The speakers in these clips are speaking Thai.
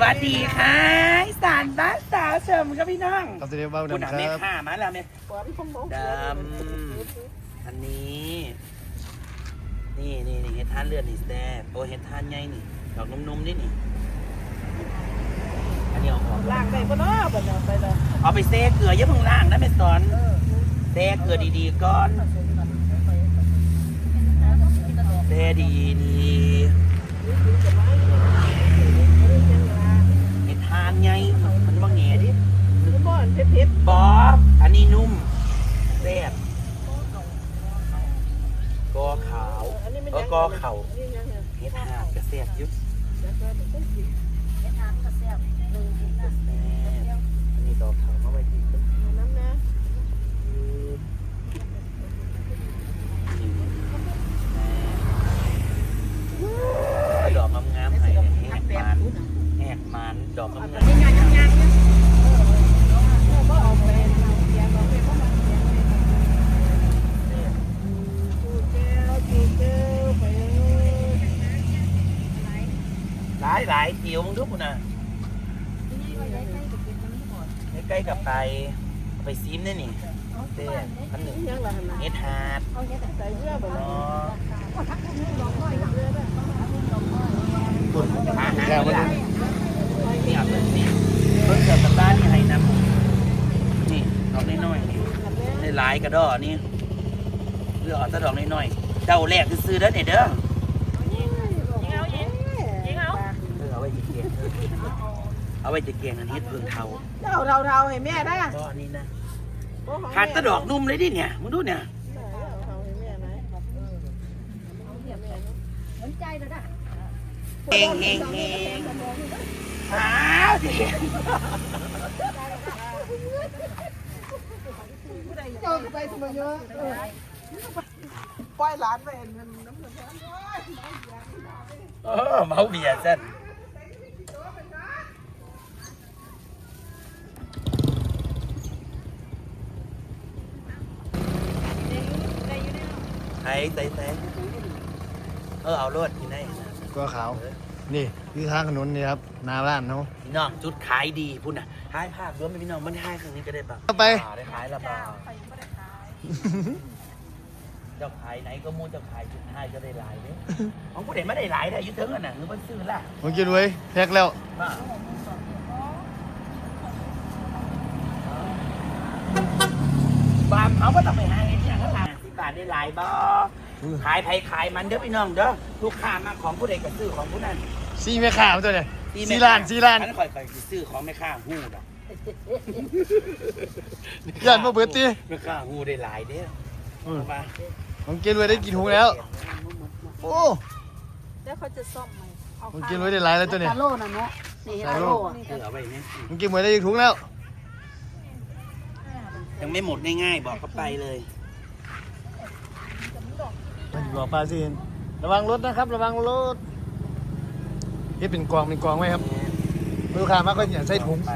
สวัสดีค่ะอีสารบ้านสาวเสริมครับพี่น้องครับสวัสดีครับบ้าคุณดำอะคเมรับ ฆามาแล้วเมฆดำอันนี้ นี่นี่นี่เห็ดทานเลือดนี่แซ่บโอ้เห็ดทานใหญ่นี่ดอกนุ่มๆนี่นี่ อันนี้เอาออกล่างได้ปะเนาะบัดเนาะไปเลยเอาไปเซ่เกลือเยอะเพิ่งล่างนะแม่สอนเซ่เกลือดีๆก่อนเซ่ดีดีเห็ดทานไงมันว่าแง่ดิ มันบ่อนเผ็ด บอสอันนี้นุ่มแซ่บกอขาว ๆอันนี้มัน เออ ยัง กอเข่า อันนี้ยังไง เห็ดหาด กระแซ่บอยุบ จักว่ามันต้องกิน แซ่บอันนี้ดอกขาวมาไว้ที่ต้น อันนั้นนะ เอาดอกงามๆให้แหกมันแหกมันดอกงาม เออบ่เอาไปเอาแกงเอาไปบ่มาแกงจูแก้วจูแก้วไปเอ้ย ๆ หลายหลายเขียวมึงทุกคนนะใกล้ๆกับไปไปซีมได้นี่เต้อันหนึ่งเอ็ดฮาร์ดใส่เสื้อาะเนาะคุณหาหาเวลานี่เอาเป็นนี่เพิ่งเกิดกับบ้านนี่ให้นำนี่ดอกน้อยๆนี่ได้หลายกระดอนี่เลือกเอาแต่ดอกน้อยๆเจ้าแรกซื้อๆเด้อเนี่ยเด้ออเอาไว้จะเกียงเอาไว้จะเกียงอันนี้เพิ่งเทาเจ้าเท่าๆให้แม่ได้อะก็อันนี้นะบ่ของแม่ขาดแตะดอกนุ่มเลยดิเนี่ยมึงดูเนี่ยเอาให้แม่ไหมเฮงเฮงเฮงอ้าวสิเจ้าไปทำไมเยอะเออปล่อยหลานไปเห็นมันน้ำเงินเออเมาเบียร์เส้น ส่ใส่ใส่เออเอารวดที่ไหนนะก็ขาวนี่คือทางถนนนี่ครับหนาบ้านเนาะพี่น้องจุดขายดีพุ่นน่ะท้ายภาพรวมไปพี่น้องมันท้ายครั้งนี้ก็ได้ปะเข้าไปอ่ได้ขายละเปล่าเจ้าขายไหนก็มูเจ้าขายจุดท้ายก็ได้หลายเด้ของผู้เด่นไม่ได้หลายได้อยุติเงินน่ะหรือมันซื้อละผมกินไว้แพ็กแล้วมาบามเขาก็ต้องไปหาเงินอย่างนั้นล่ะสิ บบาทได้หลายบ่ขายไผขายมันเด้อพี่น้องเด้อลูกค้ามาของผู้ใดก็ซื้อของผู้นั้นซีแม่ข่าวตัวเนี่ยซีลานซีลานอันนั้นค่อยๆสิซื้อของแม่ค้าหู้ดอกย่านมาเบิดตีแม่ค้าหู้ได้หลายเด้ออืมเอามาผมกินไว้ได้กินหูแล้ว โอ้แล้วเขาจะซ่อมไหมเอาผมกินไว้ได้หลายแล้วตัวเนี่ยตาโลน่ะเนาะนี่ตาตาโล่โลอะเออเอาไว้เนี่ยผมกินไว้ได้อีกถุงแล้ว ยังไม่หมดง่ายๆบอกเขาไปเลย มันบอกปลาซีนระวังรถนะครับ ระวังรถนี่เป็นกองเป็นกองไว้ครับลูกค้ามาก็อย่าใส่ถุงไป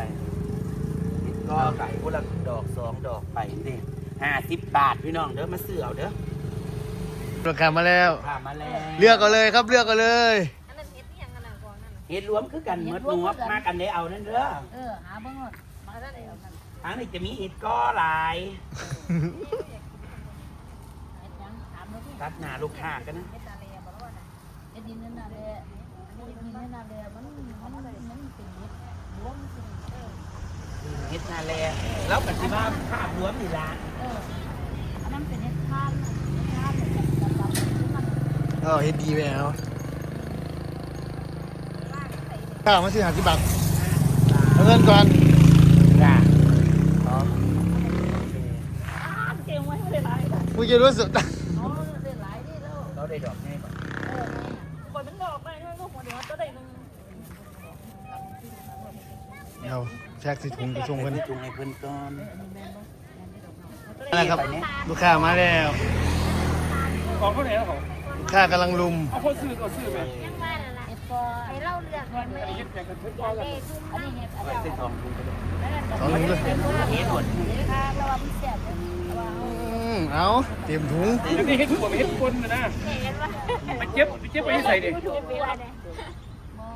ก็ไก่พวกละดอกสองดอกไปนี่ห้าสิบบาทพี่น้องเด้อมาซื้อเอาเด้อลูกค้ามาแล้วพามาแล้วเลือกเอาเลยครับเลือกเอาเลยเฮ็ดรวมคือกันเมดหนวบมากันได้เอานั่นเด้อเออหาเบิ่งว่ามาได้แล้วมันทางนี้จะมีเห็ดก็หลาย เฮ็ดหยังถามแล้วพี่ ตัดหน้าลูกค้ากันนะเฮ็ดนาเลบ่รู้ว่าน่ะเฮ็ดดินนั่นน่ะเลยเฮ็ดดินนั่นน่ะเลยมันมันมันเป็นเฮ็ดรวมสิเออเห็ดนาแลแล้วกันที่ว่าภาพรวมนี่ละเอออันนั้นเป็นเฮ็ดทานเฮ็ดทานเนี่ยดำๆที่มันเออเฮ็ดดีไปแล้วข้าวมาซื้อหาสิบบาทเอาเงินก่อนจ้าอ๋อเก่งไว้ไม่ได้หลายบาทเมื่อกี้รู้สึก ได้ดอกแน่ก่อนเออแม่ก่อนมันดอกไปให้ลูกหัวเดียวตัวใดหนึงเดี๋ยวแท็กสิถุงกระชงกันจุงให้เพิ่นก่อนนะครับลูกค้ามาแล้วของเขาไหนแล้วของลูกค้ากำลังลุมเอาคนซื้อก็ซื้อไปเฮ็ดก็ให้เล่าเรื่องกันไหมอันนี้คิดอย่างกันทุกก้อนเลยเด็กทุ่มอันนี้เฮ็ดอันไว้นี้ใส่ทองถุงก็ได้สองถุงเลยเฮ็ดหมดค่ะระวังมันแซ่บเด้อระวังอืม เอาเตรียมถุงอันนี้ให้ทุกคนไปให้ทุกคนนะนะเห็นปะไปเจ็บไปเจ็บไปให้ใส่ดิเก็บไปอะไรเนี่ยบ่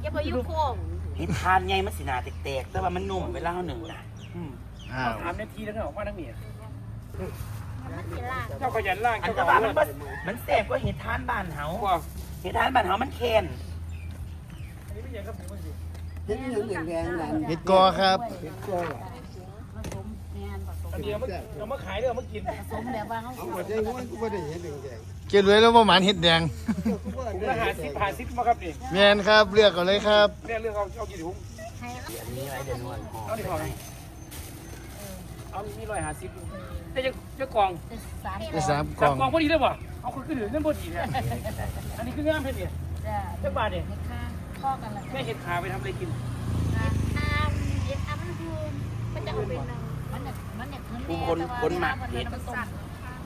เก็บไปยุคโค้งเเห็ดทานไงมันสิหนาแตกๆแต่ว่ามันนุ่มเวลาเฮาหนึ่งนะอืมอ้าวถามนาทีแล้วก็ออกมาทั้งเมียมันสิลากเจ้าขยันล่างอันเจ้าตก็ว่าว่ามันบ่มันแสบกว่าเห็ดทานบ้านเฮาว่าเห็ดทานบ้านเฮามันแค้นอันนี้ไม่ใช่ครับผมสิเห็นเหลืองแดงๆนั่นเห็ดกอครับเห็นตัวอะผสม แม่นผสมอันนี้เอามาเอามาขายเด้อเอามากินผสมแบบว่าเขาเอาหมดได้ง้วนกูไม่ได้เห็นหลืองแดงเกลือแล้วว่าหมานเห็ดแดงกูว่าถุงละหาสิบหางสิบมาครับนี่แมนครับเลือกก่อนเลยครับเนี่ยเรื่องเอาเอากี่ถุงให้แล้วอันนี้ไว้เดี๋ยวนวลหอเอาดิพอไหมเอามีร้อยหาสิบแต่จะจะกล่องเป็นสามได้สามกล่องกล่องพอดีเลยป่ะเอาคนขึ้นถือเงินพอดีเนี่ยอันนี้คืองามเพชรเนี่ยจ้าจักบาทเนี่ยในค่าพ่อกันละแม่เห็ดขาไปทำอะไรกินค่าค่าเย็ดอามันคือมันจะเอาเป็น มันเนี่ยมันเนี่ยมันผู้คนคนหมักเห็ด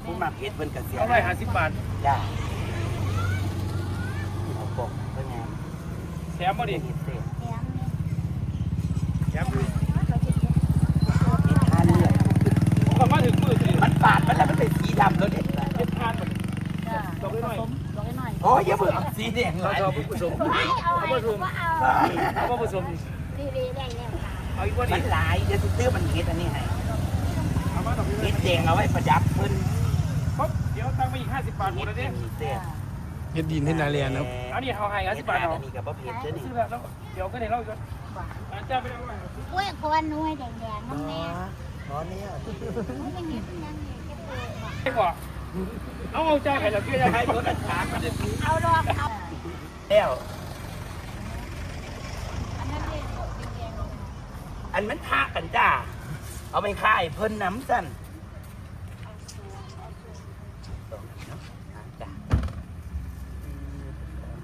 ผู้หมักเห็ดเพิ่นก็เสียเอาร้อยหาสิบบาทจ้าเอาปกเพิ่นไงแถมมาดิเห็ดเศษแถมเนี่ยแถมเลยเขาจะเก็บเห็ดทานเนี่ยผมกลับมาถึงมือเลยมันปาดมันแล้วมันเป็นสีดำแล้วเด็ดเห็ดทานมันจ้าผสมลงให้หน่อยโอ้ยอย่าเพิ่งเอาสีแดงหเราลายจะเอาไปผสมเอาไอ้ก็เอาเอามาผสมดีดีแดงเนี่ยค่ะเอาอีกว่าดิมันหลายเดี๋ยวสิซื้อมันเห็ดอันนี้ให้ เอามาต่อไปเลเห็ยดแดงเอาไว้ประดับเพิ่นปุ๊บเดี๋ยวตั้งไปอีกห้าสิบบาทหมเห็ดดแล้วเป็เนี่ยนเศษเห็ดดินเห็ดนาเรียนครับเอานี่เอาให้ห้าเห็สิดบบาททานเอาอันนี้กับบ่เผ็ดเด้อนี่ซื้อแล้วเดี๋ยวก็ได้เล่าอีกอาจารย์ไปเอาไว้กล้วยกวนน้อยแดงๆน้ำแน่อ๋อเนี่ยมันไม่เห็นยังไงแค่เปิดว่ะไม่บอกเอาเอาใจให้เราเกลียดให้ให้รถอันช้ากันเด้อเอาดอกเอาแล้วอันนั้นเนี่ยแดงอันมันทากันจ้า เอาไปขายเพิ่นน้ำสั่นจ้ะ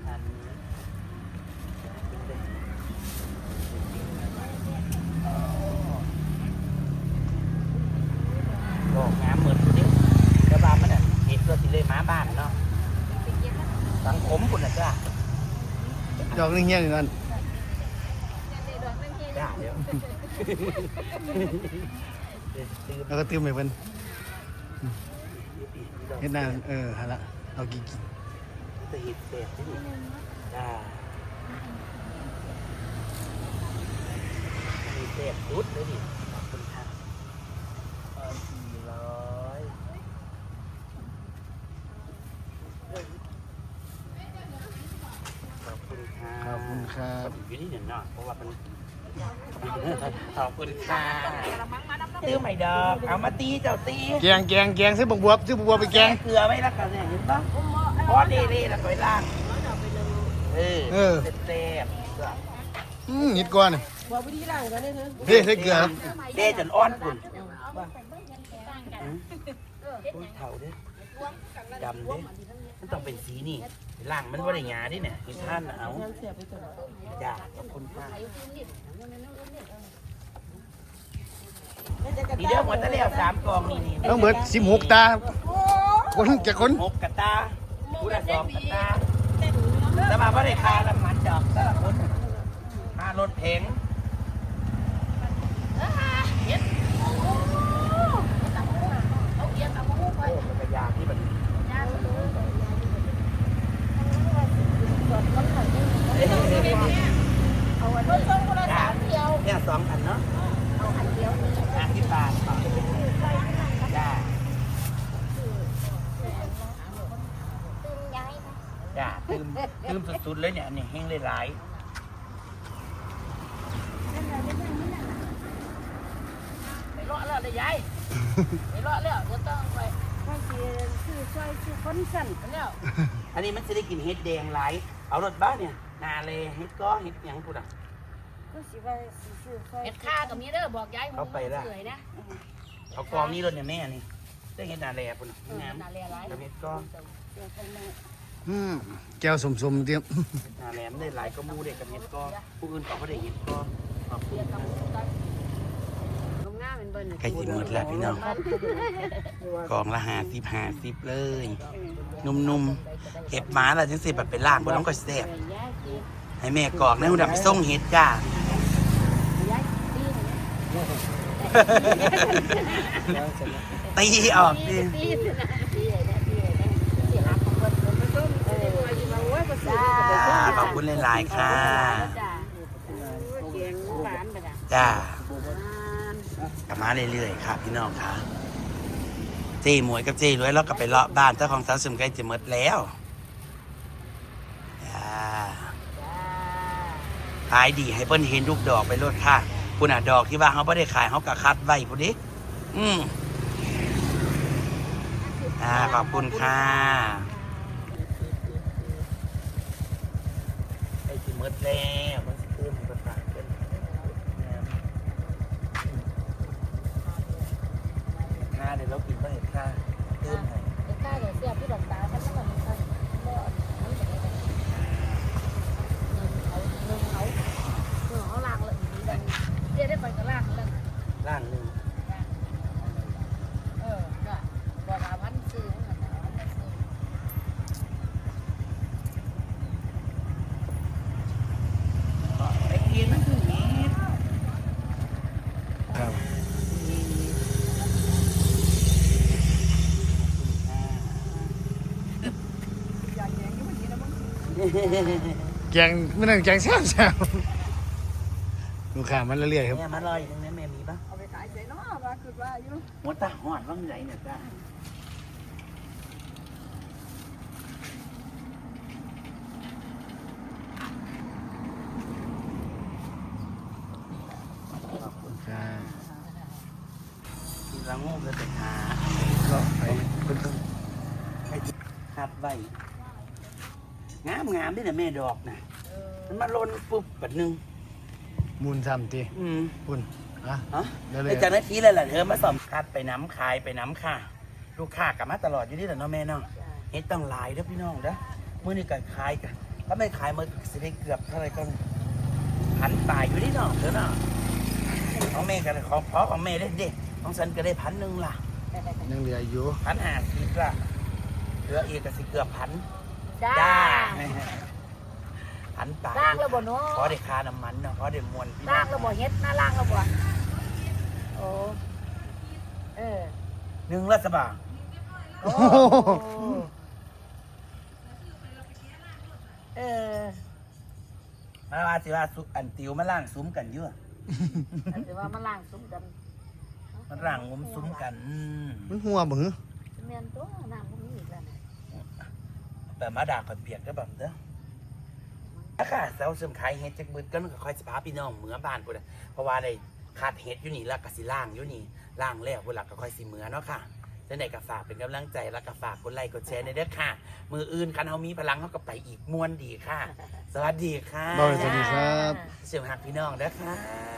อันนี้บอกงามเหมือนนี่กระบามันอะเห็ดตัวสิเลยหมาบ้านเนาะสังคมคุณนะจ้าดอกนึงเงี้ยอยู่นั่น จ้าเดี๋ยวตื่น แล้วก็ตื้มไปเพิ่นเห็ดนานเออฮะละเอากี่กี่จะเห็ดเศษที่นี่จ้ามีเศษรุดเลยดิขอบคุณครับอาสี่ร้อยขอบคุณค่ะขอบคุณครับอยู่ที่หนึ่งเนาะเพราะว่ามัน ขอบคุณค่ะตื้อใหม่ดอกเอามาตีเจ้าตีแกงแกงแกงซื้อบวบวบซื้อบวบวบไปแกงเกลือไว้แล้วกันเนี่ยเห็นปะพอดีเลยแล้วไปล่างเออเออเต็มๆเกลืออืมเห็ดก้อนเนี่ยบอกวิธีล้างกันได้เถอะเฮ้ยใส่เกลือเด้จนอ้อนคุณอุ้ยเท่าเด้ดำเด้ มันต้องเป็นสีนี่ล่างมันว่าได้หยาดิเนี่ยเห็นท่านน่ะเอาเสียไปตัวจ้าขอบคุณค่ะนี่เด้อหัวตะเลียวสามกองนี่นี่ต้องเบิดสิบหกตาคนจะคนหกกระตาผู้ละสองกระตาแต่มาไม่ได้คาละมันดอกแต่ละคนค่ารถเพง เอาเกียร์เอามาหุ้มไป โอ้จักรยานที่มัน จ้าเลย เอาอันนี้ ต้นคนละสามเดียว เนี่ยสองคันเนาะ เอาอันเดียวนี่ ห้าสิบบาทต่อจ้า ย้ายนะ จ้าตืมตืมสุดๆเลย เนี่ยอันนี้แห้งเลยหลายไปเลาะแล้วเลยยายไปเลาะแล้วเดี๋ยวต้องไปข้าวเสียซื้อซอยซื้อคนสั่นแล้ว อันนี้มันจะได้กินเห็ดแดงหลาย เอารถบ้านเนี่ยนาเลยเห็ดก้อเห็ดหยังกูด่ะ ก็สิว่าสิซื้อซอยเห็ดข้ากับมีเด้อบอกยายเอาไปละ เฉยนะเอากองนี้รถเนี่ยแม่นี่ได้เห็ดนาแลปุ่นน่ะงามนาเรียร้ายแล้วเห็ดก้ออืม แก้วสมสมๆเตรียมนาแหลมได้หลายก็มูเด็กกับเห็ดก้อผู้อื่นก็ไม่ได้เห็ดก้อขอบคุณครับงามเป็นเบิ่นใกล้สิหมดแล้วพี่น้องกองละห้าสิบห้าสิบเลย นุ่มๆเห็บหมาละจังสิแบบเป็นล่างบนน้องก็แซ่บให้แม่กอกนะหุ่นดำไปส่งเห็ดจ้าตีออกดิ จ้าขอบคุณหลายๆค่ะ จ้ายงหวานไปจ้ะจ้าหวานกลับมาเรื่อยๆค่ะพี่น้องค่ะ เจ้หมวยกับเจ้รวยแล้วก็ไปเลาะบ้านเจ้าของสาวซึมใกล้จะหมดแล้วจ้าจ้าขายดีให้เพิ่นเห็นลูกดอกไปรดค่ะคุณอะดอกที่ว่าเขาไม่ได้ขายเขาก็คัดไว้พุ่นดิอืมอ่าขอบคุณค่ะไอ้ที่ห มดแล้วมันสิเพิ่มมันก็ต่างกันค่าเดี๋ยวเรากินไม่เห็นค่าเพิ่มให้ไอ้ข้าเดี๋ยวเสียบที่ดอกตาเขาต้องมันเขาบ่มันจะได้แบบหนึ่งเขาหนึ่งเขาหนึ่งเขาล่างเลยอีกดังเรียกได้ไปก็ล่างแล้วร่างหนึ่ง เออก็บอกว่าวันซื้อมันน่ะวันซื้อ ก็ไอ้เกียนมันคือเม็ด ครับ แกงไม่นั่นแกงแซ่บแซ่บลูกค้ามันเรื่อยๆครับแม่มาลอยตรงนี้แม่มีปะเอาไปขายใจเนาะว่าคือว่าอยู่หมดตาหอดว่างไหนเนี่ยจ้าขอบคุณค่ะที่เรางูก็จะหาก็ไปเพิ่นต้องให้คัดไว้งามงามด้วยนะแม่ดอกนะมันมาลนปุ๊บแบบนึงมูลซ้ำตีอืมคุณอะฮะเดี๋ยวเลยไอ้เจ้าหน้าที่เลยแหละเธอมาสอมคัดไปน้ำขายไปน้ำค่ะ ลูกค้ากลับมาตลอดอยู่นี่แหละเนาะแม่เนาะเฮ็ดต้องหลายเด้อพี่น้องเด้อมื้อนี้ก็ขายกันถ้าไม่ขายมื้อสิได้เกือบเท่าไหร่ก็พันปลายอยู่นี่เนาะเด้อเนาะของแม่ก็ได้ของพ่อของแม่ได้เด็กของฉันก็ได้พันหนึ่งล่ะยังเหลืออยู่พันห้าสิบล่ะเหลืออีกก็สิเกือบพัน จ้าจ้าพันปลายล่างแล้วบ่เนาะพอได้ค่าน้ำมันเนาะพอได้มวลพี่น้ล่าองงแล้วบ่เฮ็ดหน้าล่างแล้วบ่โอ้เออหนึ่งรัฐบาลโอ้เออมาว่าสิว่าสุอันติวมาล่างซุ้มกันเยอะอันที่ว่ามันล่างซุ้มกันมันล่างงมซุ้มกันอืมมันหัวบ่หือเมียนตัวน้ำพวกนี้อีกแล้วนะ แต่มาด่าก่อนเปียกก็แบบเด้อถ้าค่ะเซาซึมขายเฮ็ดจักมืดก็มันก็ค่อยสพาพี่น้องเหมือบ้านพุ่นน่ะเพราะว่าได้ขาดเฮ็ดอยู่นี่แล้วก็สิล่างอยู่นี่ล่างแล้วพุ่นล่ะก็ค่อยสิเหมือเนาะค่ะจังไดก็ฝากเป็นกำลังใจแล้วก็ฝากกดไลค์กดแชร์ในเด้อค่ะ มืออื่นคันเฮามีพลังเฮาก็ไปอีกม่วนดีค่ะ สวัสดีค่ะบอยสวัสดีครับ เสียงหักพี่น้องเด้อค่ะ